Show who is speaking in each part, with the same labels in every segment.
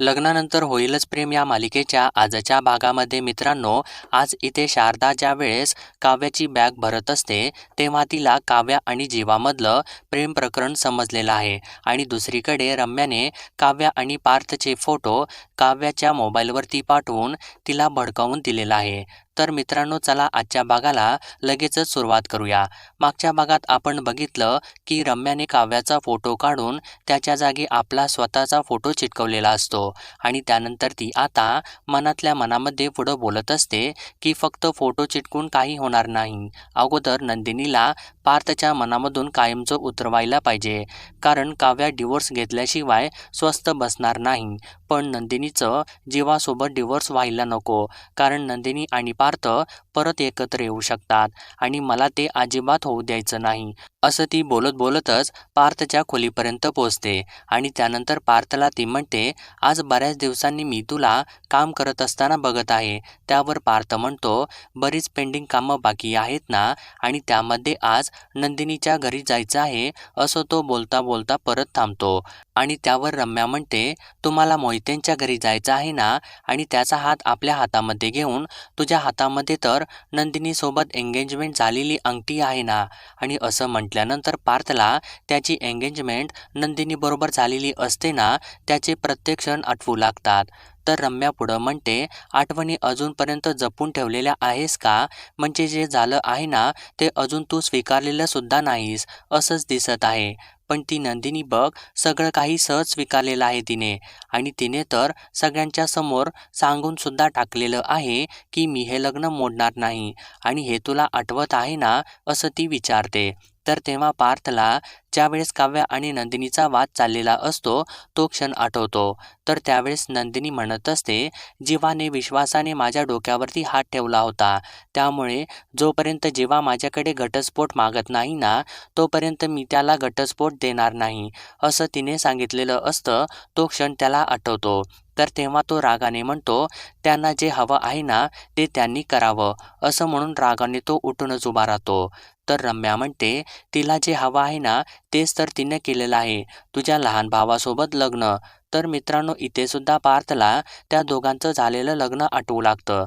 Speaker 1: लग्नानंतर होईलच प्रेम या मालिकेच्या आजच्या भागामध्ये मित्रांनो आज इथे शारदा ज्या वेळेस काव्याची बॅग भरत असते तेव्हा तिला काव्या आणि जीवामधलं प्रेम प्रकरण समजलेलं आहे. आणि दुसरीकडे रम्याने काव्या आणि पार्थचे फोटो काव्याच्या मोबाईलवरती पाठवून तिला भडकावून दिलेला आहे. तर मित्रांनो चला आजच्या भागाला लगेचच सुरुवात करूया. मागच्या भागात आपण बघितलं की रम्याने काव्याचा फोटो काढून त्याच्या जागी आपला स्वतःचा फोटो चिटकवलेला असतो. आणि त्यानंतर ती आता मनातल्या मनामध्ये पुढं बोलत असते की फक्त फोटो चिटकून काही होणार नाही. अगोदर नंदिनीला पार्थच्या मनामधून कायमचं उतरवायला पाहिजे. कारण काव्या डिवोर्स घेतल्याशिवाय स्वस्त बसणार नाही. पण नंदिनीचं जीवासोबत डिवोर्स व्हायला नको. कारण नंदिनी आणि पार्थ परत एकत्र येऊ शकतात. आणि मला ते अजिबात होऊ द्यायचं नाही. असं ती बोलत बोलतच पार्थच्या खोलीपर्यंत पोचते आणि त्यानंतर पार्थला ती म्हणते आज बऱ्याच दिवसांनी मी तुला काम करत असताना बघत आहे. त्यावर पार्थ म्हणतो बरीच पेंडिंग कामं बाकी आहेत ना? आणि त्यामध्ये आज नंदिनीच्या घरी जायचं आहे. असं तो बोलता बोलता परत थांबतो. आणि त्यावर रम्या म्हणते तुम्हाला मोहितेंच्या घरी जायचं आहे ना? आणि त्याचा हात आपल्या हातामध्ये घेऊन तुझ्या हातामध्ये तर नंदिनीसोबत एंगेजमेंट झालेली अंगठी आहे ना? आणि असं म्हटल्यानंतर पार्थला त्याची एंगेजमेंट नंदिनीबरोबर झालेली असते ना त्याचे प्रत्येक क्षण आठवू लागतात. तर रम्या पुढं म्हणते आठवणी अजूनपर्यंत जपून ठेवलेल्या आहेस का? म्हणजे जे झालं आहे ना ते अजून तू स्वीकारलेलं सुद्धा नाहीस असंच दिसत आहे. पण ती नंदिनी बघ सगळं काही सहज स्वीकारलेलं आहे तिने. आणि तिने तर सगळ्यांच्या समोर सांगून सुद्धा टाकलेलं आहे की मी हे लग्न मोडणार नाही. आणि हे तुला आठवत आहे ना असं ती विचारते. तर तेव्हा पार्थला ज्यावेळेस काव्या आणि नंदिनीचा वाद चाललेला असतो तो क्षण आठवतो. तर त्यावेळेस नंदिनी म्हणत असते जीवाने विश्वासाने माझ्या डोक्यावरती हात ठेवला होता. त्यामुळे जोपर्यंत जेव्हा माझ्याकडे घटस्फोट मागत नाही ना तोपर्यंत मी त्याला घटस्फोट देणार नाही. असं तिने सांगितलेलं असतं तो क्षण त्याला आठवतो. तर तेव्हा तो रागाने म्हणतो त्यांना जे हवं आहे ना ते त्यांनी करावं. असं म्हणून रागाने तो उठूनच उभा राहतो. तर रम्या म्हणते तिला जे हवं आहे ना तेच तर तिने केलेलं आहे. तुझ्या लहान भावासोबत लग्न. तर मित्रांनो इथे सुद्धा पार्थला त्या दोघांचं झालेलं लग्न आठवू लागतं.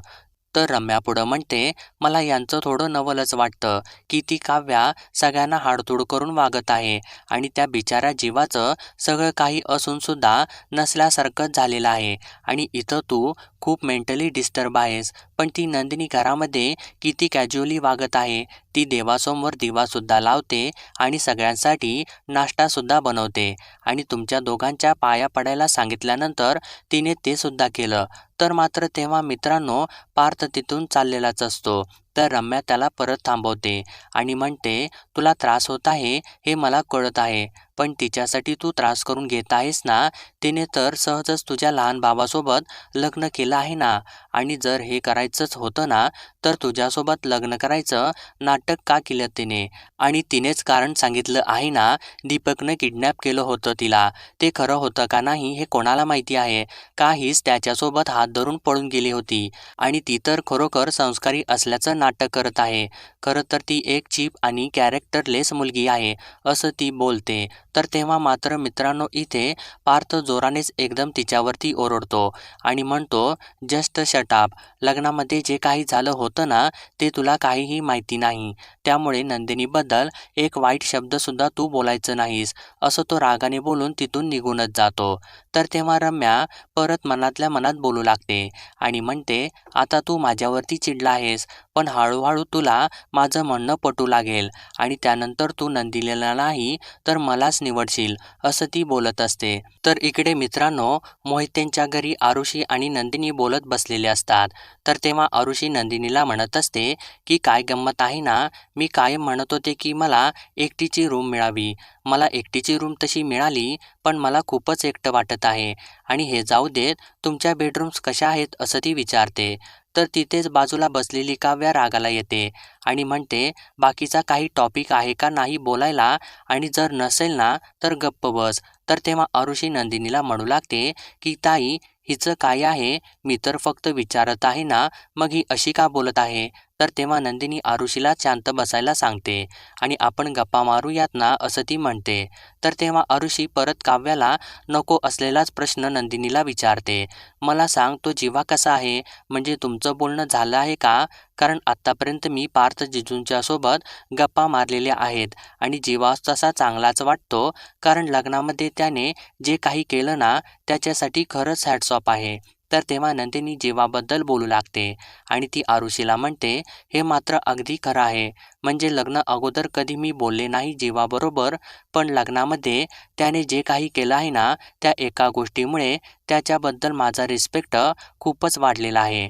Speaker 1: तर रम्या पुढं म्हणते मला यांचं थोडं नवलच वाटतं की ती काव्या सगळ्यांना हाडतूड करून वागत आहे आणि त्या बिचाऱ्या जीवाचं सगळं काही असूनसुद्धा नसल्यासारखंच झालेलं आहे आणि इथं तू खूप मेंटली डिस्टर्ब आहेस पण ती नंदिनी घरामध्ये किती कॅज्युअली वागत आहे ती देवासमोर दिवासुद्धा लावते आणि सगळ्यांसाठी नाश्तासुद्धा बनवते. आणि तुमच्या दोघांच्या पाया पडायला सांगितल्यानंतर तिने ते सुद्धा केलं. तर मात्र तेव्हा मित्रांनो पार्थ तिथून चाललेलाच असतो. तर रम्या त्याला परत थांबवते आणि म्हणते तुला त्रास होत आहे हे मला कळत आहे. पण तिच्यासाठी तू त्रास करून घेत आहेस ना? तिने तर सहजच तुझ्या लहान भावासोबत लग्न केलं आहे ना? आणि जर हे करायचंच होतं ना तर तुझ्यासोबत लग्न करायचं नाटक का केलं तिने? आणि तिनेच कारण सांगितलं आहे ना दीपकनं किडनॅप केलं होतं तिला. ते खरं होतं का नाही हे कोणाला माहिती आहे? काहीच त्याच्यासोबत हात धरून पळून गेली होती. आणि ती तर खरोखर संस्कारी असल्याचं नाटक करत आहे. खरं तर ती एक चीप आणि कॅरेक्टरलेस मुलगी आहे असं ती बोलते. तर तेव्हा मात्र मित्रांनो इथे पार्थ जोरानेच एकदम तिच्यावरती ओरडतो आणि म्हणतो जस्ट शटाप लग्नामध्ये जे काही झालं होतं ना ते तुला काहीही माहिती नाही. त्यामुळे नंदिनीबद्दल एक वाईट शब्दसुद्धा तू बोलायचं नाहीस. असं तो रागाने बोलून तिथून निघूनच जातो. तर तेव्हा रम्या परत मनातल्या मनात बोलू लागते आणि म्हणते आता तू माझ्यावरती चिडला आहेस पण हळूहळू तुला माझं म्हणणं पटू लागेल आणि त्यानंतर तू नंदिनीला नाही तर मलाच निवडशील असं ती बोलत असते. तर इकडे मित्रांनो मोहितेंच्या घरी आरुषी आणि नंदिनी बोलत बसलेल्या असतात. तर तेव्हा अरुषी नंदिनीला म्हणत असते की काय गंमत आहे ना? मी कायम म्हणत होते की मला एकटीची रूम मिळावी. मला एकटीची रूम तशी मिळाली पण मला खूपच एकटं वाटत आहे. आणि हे जाऊ देत तुमच्या बेडरूम्स कशा आहेत असं ती विचारते. तर तिथेच बाजूला बसलेली काव्या रागाला येते आणि म्हणते बाकीचा काही टॉपिक आहे का नाही बोलायला? आणि जर नसेल ना तर गप्प बस. तर तेव्हा अरुषी नंदिनीला म्हणू लागते की ताई हिचं काय आहे? मी तर फक्त विचारत आहे ना मग ही अशी का बोलत आहे? तर तेव्हा नंदिनी आरुषीला शांत बसायला सांगते आणि आपण गप्पा मारूयात ना असं ती म्हणते. तर तेव्हा आरुषी परत काव्याला नको असलेलाच प्रश्न नंदिनीला विचारते. मला सांग तो जीवा कसा आहे? म्हणजे तुमचं बोलणं झालं आहे का? कारण आत्तापर्यंत मी पार्थ जिजूंच्यासोबत गप्पा मारलेल्या आहेत आणि जीवा तसा चांगलाच वाटतो. कारण लग्नामध्ये त्याने जे काही केलं ना त्याच्यासाठी खरंच हॅडसॉप आहे. तर तेव्हा नंदिनी जीवाबद्दल बोलू लागते आणि ती आरुषीला म्हणते हे मात्र अगदी खरं आहे. म्हणजे लग्न अगोदर कधी मी बोलले नाही जीवाबरोबर पण लग्नामध्ये त्याने जे काही केलं आहे ना त्या एका गोष्टीमुळे त्याच्याबद्दल माझा रिस्पेक्ट खूपच वाढलेला आहे.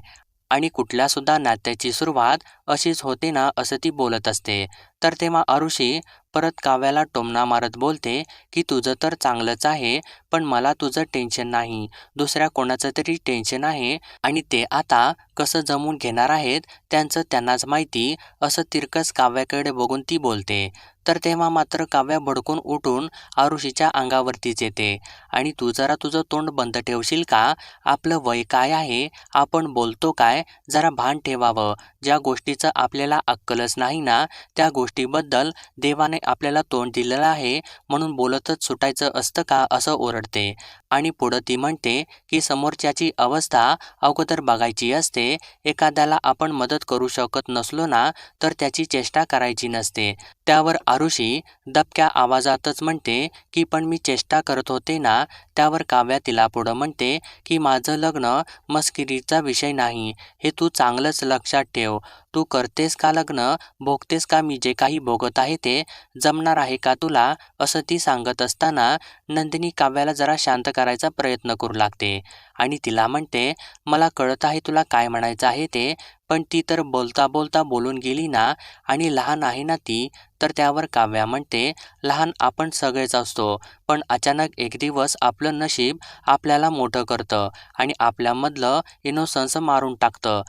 Speaker 1: आणि कुठल्यासुद्धा नात्याची सुरुवात अशीच होते ना असं ती बोलत असते. तर तेव्हा आरुषी परत काव्याला टोमणा मारत बोलते की तुझं तर चांगलंच आहे पण मला तुझं टेन्शन नाही. दुसऱ्या कोणाचं तरी टेन्शन आहे आणि ते आता कसं जमून घेणार आहेत त्यांचं त्यांनाच माहिती असं तिरकस काव्याकडे बघून ती बोलते. तर तेव्हा मात्र काव्या भडकून उठून आरुषीच्या अंगावरतीच येते. आणि तू जरा तुझं तोंड बंद ठेवशील का? आपलं वय काय आहे? आपण बोलतो काय? जरा भान ठेवावं. ज्या गोष्टीचं आपल्याला अक्कलच नाही ना त्या गोष्टीबद्दल देवाने आपल्याला तोंड दिलेलं आहे म्हणून बोलतच सुटायचं असतं का असं ओरडते. आणि पुढं ती म्हणते की समोरच्याची अवस्था अगोदर बघायची असते एखाद्याला आपण मदत करू शकत नसलो ना तर त्याची चेष्टा करायची नसते. त्यावर आरुषी दबक्या आवाजातच म्हणते की पण मी चेष्टा करत होते ना त्यावर काव्या तिला पुढं म्हणते की माझं लग्न मस्किरीचा विषय नाही हे तू चांगलंच लक्षात ठेव. तू करतेस का लग्न? भोगतेस का मी जे काही भोगत आहे ते? जमणार आहे का तुला? असं ती सांगत असताना नंदिनी काव्याला जरा शांत करायचा प्रयत्न करू लागते. आणि तिला म्हणते मला कळत आहे तुला काय म्हणायचं आहे ते पण ती तर बोलता बोलता बोलून गेली ना आणि लहान आहे ना ती तर त्यावर काव्या म्हणते लहान आपण सगळेच असतो पण अचानक एक दिवस आपलं नशीब आपल्याला मोठं करतं आणि आपल्यामधलं इनोसन्स मारून टाकतं.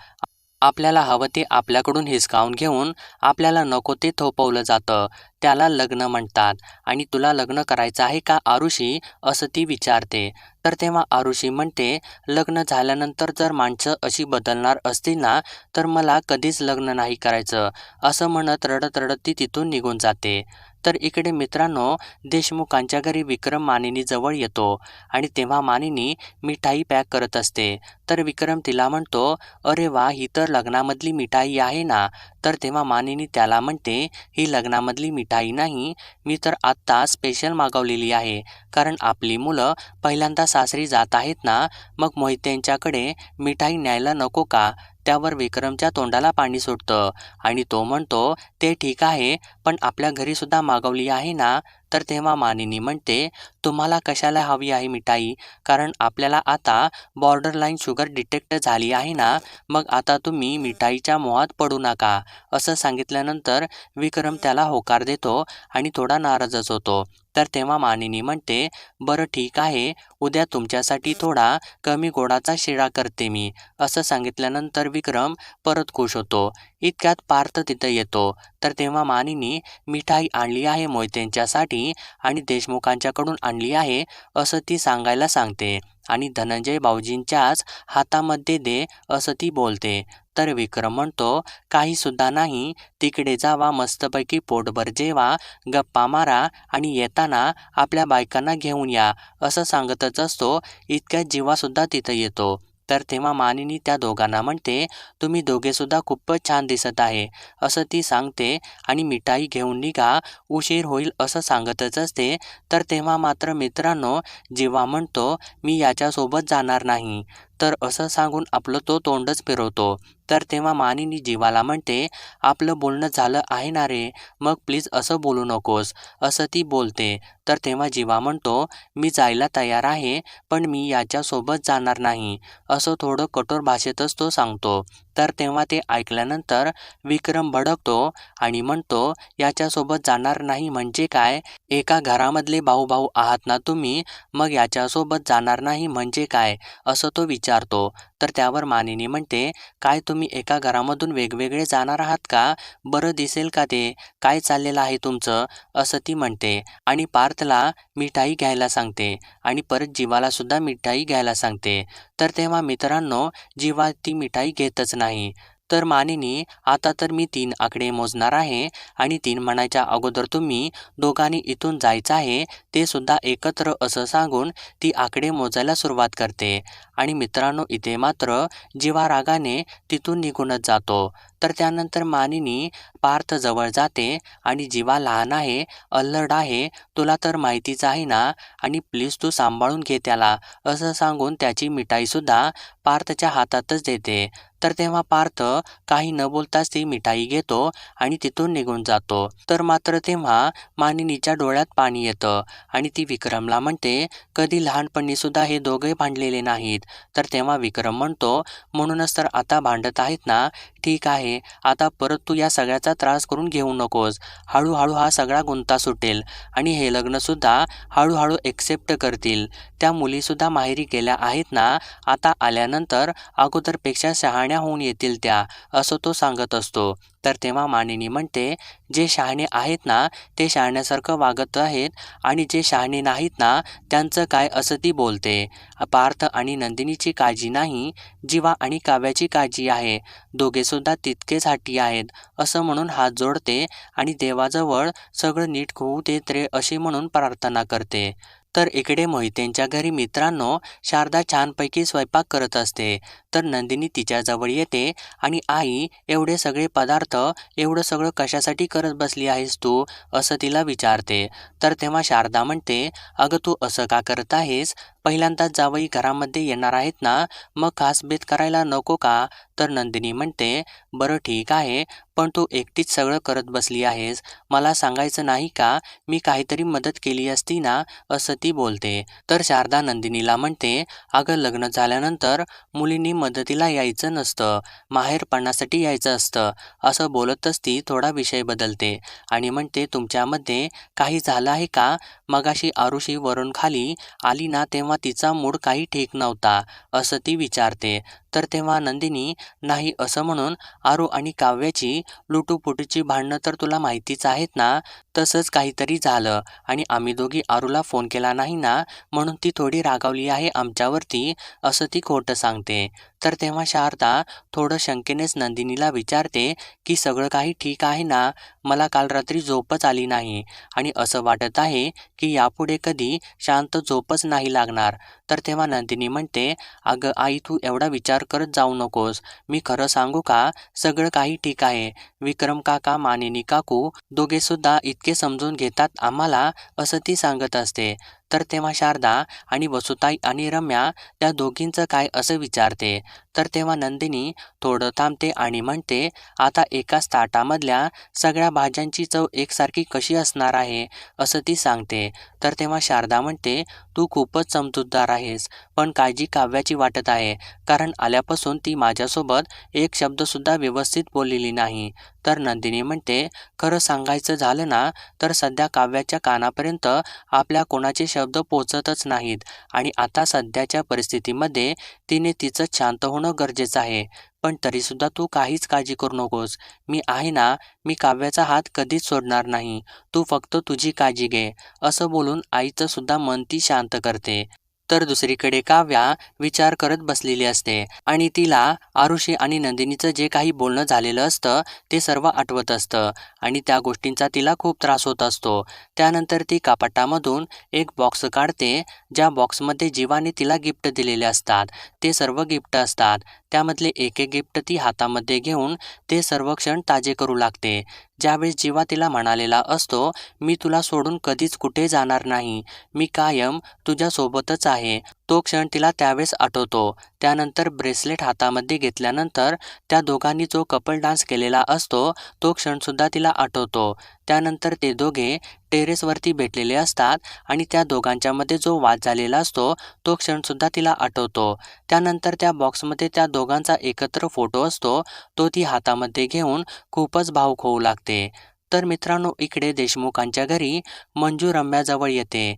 Speaker 1: आपल्याला हवं ते आपल्याकडून हिसकावून घेऊन आपल्याला नको ते थोपवलं जातं. त्याला लग्न म्हणतात. आणि तुला लग्न करायचं आहे का आरुषी? असं ती विचारते. तर तेव्हा आरुषी म्हणते लग्न झाल्यानंतर जर माणसं अशी बदलणार असतील ना तर मला कधीच लग्न नाही करायचं. असं म्हणत रडत रडत ती तिथून निघून जाते. तर इकडे मित्रांनो देशमुखांच्या घरी विक्रम मानिनीजवळ येतो आणि तेव्हा मानिनी मिठाई पॅक करत असते. तर विक्रम तिला म्हणतो अरे वा ही तर लग्नामधली मिठाई आहे ना. तर तेव्हा मानिनी त्याला म्हणते ही लग्नामधली मिठाई नाही मी तर आत्ता स्पेशल मागवलेली आहे. कारण आपली मुलं पहिल्यांदा सासरी जात आहेत ना मग मोहित्यांच्याकडे मिठाई न्यायला नको का? त्यावर विक्रमच्या तोंडाला पाणी सुटतं. आणि तो म्हणतो ते ठीक आहे पण आपल्या घरीसुद्धा मागवली आहे ना? तर तेव्हा मानिनी म्हणते तुम्हाला कशाला हवी आहे मिठाई? कारण आपल्याला आता बॉर्डर लाईन शुगर डिटेक्ट झाली आहे ना मग आता तुम्ही मिठाईच्या मोहात पडू नका. असं सांगितल्यानंतर विक्रम त्याला होकार देतो आणि थोडा नाराजच होतो. तर तेव्हा मानिनी म्हणते बरं ठीक आहे उद्या तुमच्यासाठी थोडा कमी गोडाचा शिळा करते मी असं सांगितल्यानंतर विक्रम परत खुश होतो. इतक्यात पार्थ तिथं येतो. तर तेव्हा मानिनी मिठाई आणली आहे मोहित्यांच्यासाठी आणि देशमुखांच्याकडून आणली आहे असं ती सांगायला सांगते आणि धनंजय भाऊजींच्याच हातामध्ये दे असं ती बोलते. तर विक्रम म्हणतो काहीसुद्धा नाही तिकडे जावा मस्तपैकी पोटभर जेवा गप्पा मारा आणि येताना आपल्या बायकांना घेऊन या असं सांगतच असतो. इतक्या जीवासुद्धा तिथं येतो. तर तेव्हा मानिनी त्या दोघांना म्हणते तुम्ही दोघेसुद्धा खूपच छान दिसत आहे असं ती सांगते आणि मिठाई घेऊन निघा. उशीर होईल असं सांगतच असते. तर तेव्हा मात्र मित्रांनो जेव्हा म्हणतो मी याच्यासोबत जाणार नाही तर असं सांगून आपलं तो तोंडच फिरवतो. तर तेव्हा मानिनी जीवाला म्हणते आपलं बोलणं झालं आहे ना रे? मग प्लीज असं बोलू नकोस. असं ती बोलते. तर तेव्हा जीवा म्हणतो मी जायला तयार आहे पण मी याच्यासोबत जाणार नाही. असं थोडं कठोर भाषेतच तो सांगतो. तर तेव्हा ते ऐकल्यानंतर विक्रम भडकतो आणि म्हणतो याच्यासोबत जाणार नाही म्हणजे काय? एका घरामधले भाऊ भाऊ आहात ना तुम्ही? मग याच्यासोबत जाणार नाही म्हणजे काय? असं तो विचारतो. तर त्यावर मानिनी म्हणते काय तुम्ही एका घरामधून वेगवेगळे जाणार आहात का? बरं दिसेल का ते? काय चाललेलं आहे तुमचं? असं ती म्हणते आणि पार्थला मिठाई घ्यायला सांगते. आणि परत जीवाला सुद्धा मिठाई घ्यायला सांगते. तर तेव्हा मित्रांनो जीवा ती मिठाई घेतच नाही. तर मानिनी आता तर मी तीन आकडे मोजणार आहे आणि तीन म्हणायच्या अगोदर तुम्ही दोघांनी इथून जायचं आहे ते सुद्धा एकत्र असं सांगून ती आकडे मोजायला सुरुवात करते. आणि मित्रांनो इथे मात्र जीवा रागाने तिथून निघूनच जातो. तर त्यानंतर मानिनी पार्थ जवळ जाते आणि जीवा लहान आहे अल्लड आहे तुला तर माहितीच आहे ना आणि प्लीज तू सांभाळून घे त्याला असं सांगून त्याची मिठाईसुद्धा पार्थच्या हातातच देते. तर तेव्हा पार्थ काही न बोलताच ती मिठाई घेतो आणि तिथून निघून जातो. तर मात्र तेव्हा मानिनीच्या डोळ्यात पाणी येतं आणि ती विक्रमला म्हणते कधी लहानपणी सुद्धा हे दोघे भांडलेले नाहीत. तर तेव्हा विक्रम म्हणतो म्हणूनच तर आता भांडत आहेत ना. ठीक आहे आता परत तू या सगळ्याचा त्रास करून घेऊ नकोस. हळूहळू हा सगळा गुंता सुटेल आणि हे लग्नसुद्धा हळूहळू एक्सेप्ट करतील. त्या मुलीसुद्धा माहेरी गेल्या आहेत ना आता आल्यानंतर अगोदरपेक्षा शहाण्या होऊन येतील त्या असं तो सांगत असतो. तर तेव्हा मानिनी म्हणते जे शहाणे आहेत ना ते शहाण्यासारखं वागत आहेत आणि जे शहाणे नाहीत ना त्यांचं काय असं ती बोलते. पार्थ आणि नंदिनीची काळजी नाही जीवा आणि काव्याची काळजी आहे. दोघेसुद्धा तितकेच हाटी आहेत असं म्हणून हात जोडते आणि देवाजवळ सगळं नीट होऊ देत रे अशी म्हणून प्रार्थना करते. तर इकडे मोहितेंच्या घरी मित्रांनो शारदा छानपैकी स्वयंपाक करत असते. तर नंदिनी तिच्याजवळ येते आणि आई एवढे सगळे पदार्थ एवढं सगळं कशासाठी करत बसली आहेस तू? असं तिला विचारते. तर तेव्हा शारदा म्हणते अगं तू असं का करत आहेस? पहिल्यांदाच जावई घरामध्ये येणार आहेत ना मग खास बेत करायला नको का? तर नंदिनी म्हणते बरं ठीक आहे पण तू एकटीच सगळं करत बसली आहेस. मला सांगायचं नाही का? मी काहीतरी मदत केली असती ना असं ती बोलते. तर शारदा नंदिनीला म्हणते अगं लग्न झाल्यानंतर मुलींनी मदतीला यायचं नसतं. माहेरपणासाठी यायचं असतं. असं बोलतच ती थोडा विषय बदलते आणि म्हणते तुमच्यामध्ये काही झालं आहे का? मगाशी आरुषी वरून खाली आली ना तेव्हा तिचा मूड काही ठीक नव्हता असं ती विचारते. तर तेव्हा नंदिनी नाही असं म्हणून आरू आणि काव्याची लुटूपुटूची भांडणं तर तुला माहितीच आहेत ना तसंच काहीतरी झालं आणि आम्ही दोघी आरूला फोन केला नाही ना म्हणून ती थोडी रागावली आहे आमच्यावरती असं ती खोटं सांगते. तर तेव्हा शारदा थोडं शंकेनेच नंदिनीला विचारते की सगळं काही ठीक आहे ना? मला काल रात्री झोपच आली नाही आणि असं वाटत आहे की यापुढे कधी शांत झोपच नाही लागणार. तर तेव्हा नंदिनी म्हणते अगं आई तू एवढा विचार करत जाऊ नकोस. मी खरं सांगू का? सगळं काही ठीक आहे. विक्रम काका मानिनी काकू दोघेसुद्धा इतके समजून घेतात आम्हाला असं ती सांगत असते. तर तेव्हा शारदा आणि वसुताई आणि रम्या त्या दोघींचं काय असं विचारते? तर तेव्हा नंदिनी थोडं थांबते आणि म्हणते आता एकाच ताटामधल्या सगळ्या भाज्यांची चव एकसारखी कशी असणार आहे? असं ती सांगते. तर तेव्हा शारदा म्हणते तू खूपच समजूतदार आहेस पण काळजी काव्याची वाटत आहे कारण आल्यापासून ती माझ्यासोबत एक शब्दसुद्धा व्यवस्थित बोललेली नाही. तर नंदिनी म्हणते खरं सांगायचं झालं ना तर सध्या काव्याच्या कानापर्यंत आपल्या कोणाचे शब्द पोचतच नाहीत आणि आता सध्याच्या परिस्थितीमध्ये तिने तिचं शांत होणं गरजेचं आहे. पण तरीसुद्धा तू काहीच काळजी करू नकोस. मी आहे ना मी काव्याचा हात कधीच सोडणार नाही. तू फक्त तुझी काळजी घे. असं बोलून आईचं सुद्धा मन ती शांत करते. तर दुसरीकडे काव्या विचार करत बसलेली असते आणि तिला आरुषी आणि नंदिनीचं जे काही बोलणं झालेलं असतं ते सर्व आठवत असतं आणि त्या गोष्टींचा तिला खूप त्रास होत असतो. त्यानंतर ती कापटामधून एक बॉक्स काढते ज्या बॉक्समध्ये जीवाने तिला गिफ्ट दिलेले असतात. ते सर्व गिफ्ट असतात. त्यामधले एक एक गिफ्ट ती हातामध्ये घेऊन ते सर्व क्षण ताजे करू लागते. ज्यावेळेस जीवा तिला म्हणालेला असतो मी तुला सोडून कधीच कुठे जाणार नाही. मी कायम तुझ्यासोबतच आहे. तो क्षण तिला त्यावेळेस आठवतो. त्यानंतर ब्रेसलेट हातामध्ये घेतल्यानंतर त्या दोघांनी जो कपल डान्स केलेला असतो तो क्षणसुद्धा तिला आठवतो. त्यानंतर ते दोघे टेरेसवरती भेटलेले असतात आणि त्या दोघांच्यामध्ये जो वाद झालेला असतो तो क्षणसुद्धा तिला आठवतो. त्यानंतर त्या बॉक्समध्ये त्या दोघांचा एकत्र फोटो असतो तो ती हातामध्ये घेऊन खूपच भावूक होऊ लागते. तर मित्रांनो इकडे देशमुखांच्या घरी मंजू रम्याजवळ येते.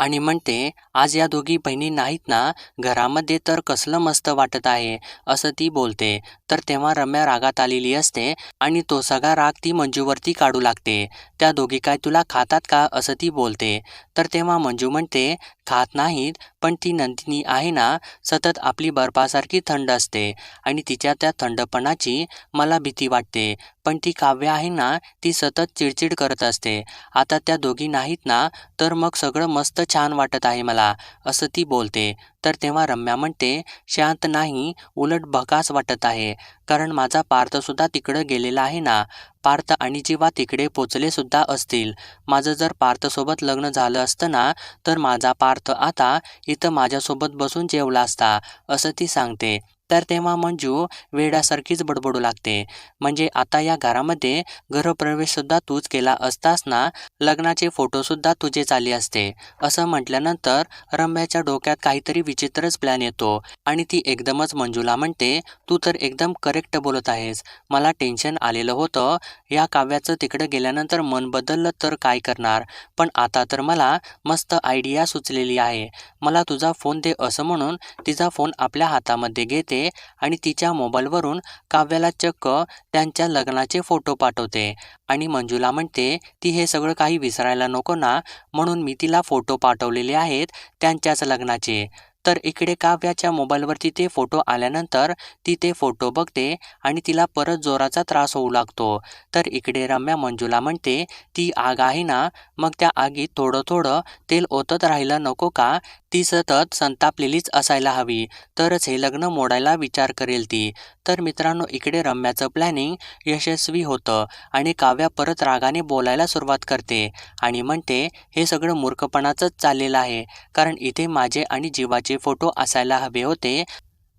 Speaker 1: आणि म्हणते आज या दोघी बहिणी नाहीत ना घरामध्ये तर कसलं मस्त वाटत आहे असं ती बोलते. तर तेव्हा रम्या रागात आलेली असते आणि तो सगळा राग ती मंजूवरती काढू लागते. त्या दोघी काय तुला खातात का? असं ती बोलते. तर तेव्हा मंजू म्हणते खात नाहीत पण ती नंदिनी आहे ना सतत आपली बर्फासारखी थंड असते आणि तिच्या त्या थंडपणाची मला भीती वाटते. पण ती काव्य आहे ना ती सतत चिडचिड करत असते. आता त्या दोघी नाहीत ना तर मग सगळं मस्त छान वाटत आहे मला असं ती बोलते. तर तेव्हा रम्या म्हणते शांत नाही उलट भकास वाटत आहे. कारण माझा पार्थसुद्धा तिकडं गेलेला आहे ना पार्थ आणि जीवा तिकडे पोचले सुद्धा असतील. माझं जर पार्थसोबत लग्न झालं असतं ना तर माझा पार्थ आता इथं माझ्यासोबत बसून जेवला असता असं ती सांगते. तर तेव्हा मंजू वेड्यासारखीच बडबडू लागते. म्हणजे आता या घरामध्ये गृहप्रवेशसुद्धा तूच केला असतास ना? लग्नाचे फोटोसुद्धा तुझे चाली असते. असं म्हटल्यानंतर रम्याच्या डोक्यात काहीतरी विचित्रच प्लॅन येतो. आणि ती एकदमच मंजूला म्हणते तू तर एकदम करेक्ट बोलत आहेस. मला टेन्शन आलेलं होतं. या काव्याचं तिकडं गेल्यानंतर मन बदललं तर काय करणार? पण आता तर मला मस्त आयडिया सुचलेली आहे. मला तुझा फोन दे असं म्हणून तिचा फोन आपल्या हातामध्ये घेते आणि तिच्या मोबाईलवरून काव्याला चक्क त्यांच्या लग्नाचे फोटो पाठवते. आणि मंजूला म्हणते ती हे सगळं काही विसरायला नको ना म्हणून मी तिला फोटो पाठवलेले आहेत त्यांच्याच लग्नाचे. तर इकडे काव्याच्या मोबाईलवरती ते फोटो आल्यानंतर ती ते फोटो बघते आणि तिला परत जोराचा त्रास होऊ लागतो. तर इकडे रम्या मंजूला म्हणते ती आग आहे ना मग त्या आगीत थोडं थोडं तेल ओतत राहिलं नको का? ती सतत संतापलेलीच असायला हवी. तरच हे लग्न मोडायला विचार करेल ती. तर मित्रांनो इकडे रम्याचं प्लॅनिंग यशस्वी होतं आणि काव्या परत रागाने बोलायला सुरुवात करते आणि म्हणते हे सगळं मूर्खपणाचंच चाललेलं आहे. कारण इथे माझे आणि जीवाचे फोटो असायला हवे होते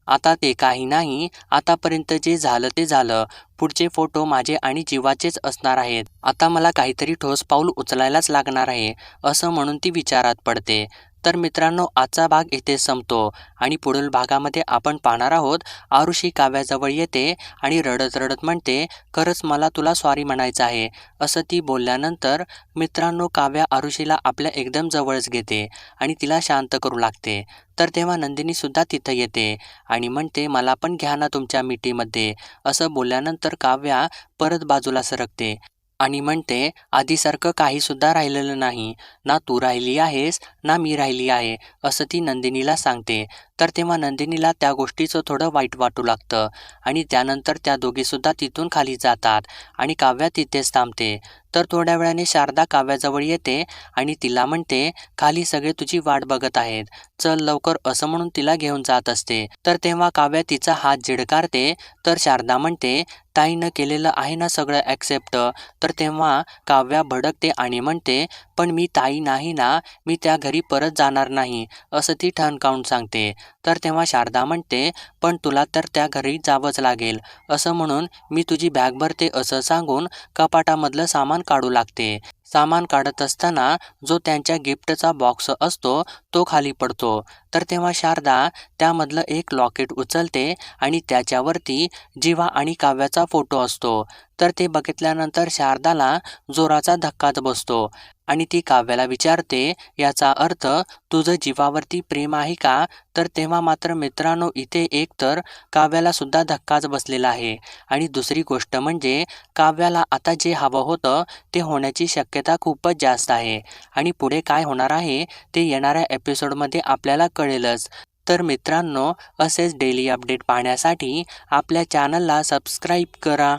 Speaker 1: आता ते काही नाही. आतापर्यंत जे झालं ते झालं. पुढचे फोटो माझे आणि जीवाचेच असणार आहेत. आता मला काहीतरी ठोस पाऊल उचलायलाच लागणार आहे असं म्हणून ती विचारात पडते. तर मित्रांनो आजचा भाग इथे संपतो. आणि पुढील भागामध्ये आपण पाहणार आहोत आरुषी काव्याजवळ येते आणि रडत रडत म्हणते खरंच मला तुला सॉरी म्हणायचं आहे. असं ती बोलल्यानंतर मित्रांनो काव्या आरुषीला आपल्या एकदम जवळच घेते आणि तिला शांत करू लागते. तर तेव्हा नंदिनीसुद्धा तिथं येते आणि म्हणते मला पण घ्या ना तुमच्या मिठीमध्ये. असं बोलल्यानंतर काव्या परत बाजूला सरकते. आणि म्हणते आधीसारखं काहीसुद्धा राहिलेलं नाही. ना तू राहिली आहेस ना मी राहिली आहे असं ती नंदिनीला सांगते. तर तेव्हा नंदिनीला त्या गोष्टीचं थोडं वाईट वाटू लागतं. आणि त्यानंतर त्या दोघीसुद्धा तिथून खाली जातात आणि काव्या तिथेच थांबते. तर थोड्या वेळाने शारदा काव्याजवळ येते आणि तिला म्हणते खाली सगळे तुझी वाट बघत आहेत. चल लवकर असं म्हणून तिला घेऊन जात असते. तर तेव्हा काव्या तिचा हात झिडकारते. तर शारदा म्हणते ताईनं केलेलं आहे ना सगळं ॲक्सेप्ट तर तेव्हा काव्या भडकते आणि म्हणते पण मी ताई नाही ना मी त्या घरी परत जाणार नाही असं ती ठणकावून सांगते. तर तेव्हा शारदा म्हणते पण तुला तर त्या घरी जावंच लागेल. असं म्हणून मी तुझी बॅग भरते असं सांगून कपाटामधलं सामान काढू लागते. सामान काढत असताना जो त्यांच्या गिफ्टचा बॉक्स असतो तो खाली पडतो. तर तेव्हा शारदा त्यामधलं एक लॉकेट उचलते आणि त्याच्यावरती जीवा आणि काव्याचा फोटो असतो. तर ते बघितल्यानंतर शारदाला जोराचा धक्काच बसतो. आणि ती काव्याला विचारते याचा अर्थ तुझं जीवावरती प्रेम आहे का? तर तेव्हा मात्र मित्रांनो इथे एक तर काव्याला सुद्धा धक्काच बसलेला आहे. आणि दुसरी गोष्ट म्हणजे काव्याला आता जे हवं होतं ते होण्याची शक्यता खूपच जास्त आहे. आणि पुढे काय होणार आहे ते येणाऱ्या एपिसोडमध्ये आपल्याला कळेलच. तर मित्रांनो असेच डेली अपडेट पाहण्यासाठी आपल्या चॅनलला सबस्क्राईब करा.